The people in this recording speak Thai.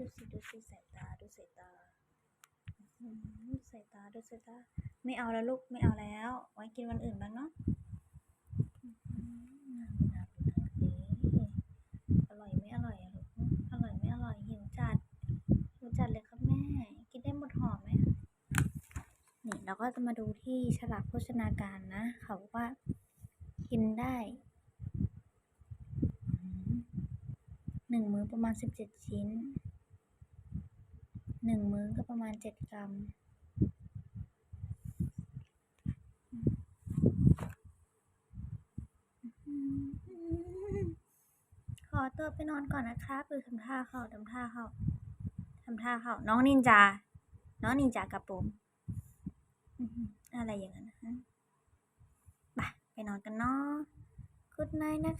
ดูสิดูสิสายตาดูสายตาสายตาดูสายตา ไม่เอาแล้วลูก ไม่เอาแล้ว ไว้กินวันอื่นบ้างเนาะอร่อยไมอร่อยลูก อร่อยไมอร่อยหิวจัดหิวจัดเลยครัแม่ กินได้หมดหอไหมนี่เราก็จะมาดูที่ฉลากโภชนาการนะ เขาว่ากินได้หนึ่งมื้อประมาณสิบเจ็ดชิ้น หนึ่งมื้อก็ประมาณเจ็ดกรัม ขอตัวไปนอนก่อนนะครับคือทำท่าเขาทำท่าเขาทำท่าเขาน้องนินจา น้องนินจากระโปรงอื้อะไรอย่างนั้นนะฮะไปไปนอนกันเนาะ good night นะคะ